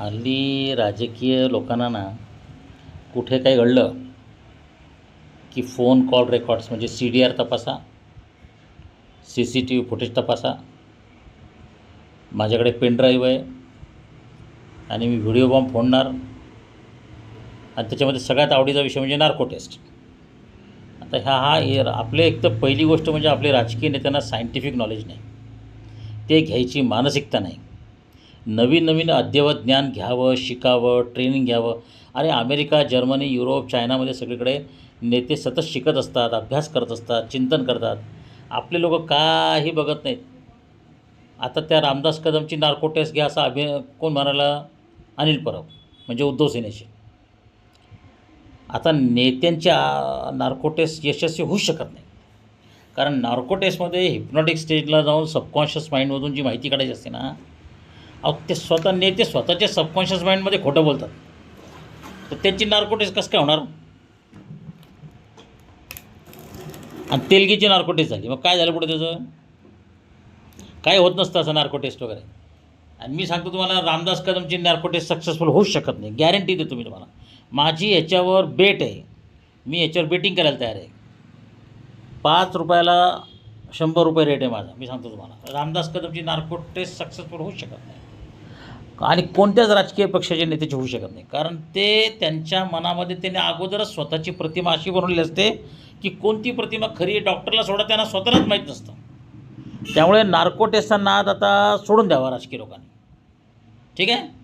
हल्ली राजकीय लोकांना ना कुठे काही घडलं की फोन कॉल रेकॉर्ड्स म्हणजे सी डी आर तपासा C C T V footage तपासा. माझ्याकडे पेनड्राईव्ह आहे आणि मी व्हिडिओ बॉम्ब फोडणार. आणि त्याच्यामध्ये सगळ्यात आवडीचा विषय म्हणजे नार्को टेस्ट आता ह्या हा हे आपले एक तर पहिली गोष्ट म्हणजे आपले राजकीय नेत्यांना सायंटिफिक नॉलेज नाही. ते घ्यायची मानसिकता नाही. नवीन नवीन अद्ययावत ज्ञान घ्यावं शिकावं ट्रेनिंग घ्यावं. आणि अमेरिका जर्मनी युरोप चायनामध्ये सगळीकडे नेते सतत शिकत असतात अभ्यास करत असतात चिंतन करतात. आपले लोक काही बघत नाहीत. आता त्या रामदास कदमची नार्को टेस्ट घ्या असा अभि कोण म्हणाला? अनिल परब म्हणजे उद्धव सेनेशी आता नेत्यांच्या नार्को टेस्ट यशस्वी होऊ शकत नाही. कारण नार्को टेस्टमध्ये हिप्नॉटिक स्टेजला जाऊन सबकॉन्शियस माइंडमधून जी माहिती काढायची असते ना अहो ते स्वतः नेते स्वतःच्या सबकॉन्शियस माइंडमध्ये खोटं बोलतात. तर त्यांची नार्को टेस्ट कसं काय होणार? आणि तेलगीची नार्को झाली. मग काय झालं पुढे त्याचं? काय होत नसतं असं नार्कोटेस्ट वगैरे. आणि मी सांगतो तुम्हाला रामदास कदमची नार्कोटेस्ट सक्सेसफुल होऊ शकत नाही. गॅरंटी देतो मी तुम्हाला. माझी याच्यावर बेट आहे. मी याच्यावर बेटिंग करायला तयार आहे. पाच रुपयाला शंभर रुपये रेट आहे माझा. मी सांगतो तुम्हाला. रामदास कदमची नार्को टेस्ट सक्सेसफुल होऊ शकत नाही. आणि कोणत्याच राजकीय पक्षाचे नेत्याचे होऊ शकत नाही. कारण ते त्यांच्या मनामध्ये त्यांनी अगोदरच स्वतःची प्रतिमा अशी बनवलेली असते की कोणती प्रतिमा खरी आहे डॉक्टरला सोडा त्यांना स्वतःलाच माहीत नसतं. त्यामुळे नार्को टेस्टचा नाद आता सोडून द्यावा राजकीय लोकांनी. ठीक आहे?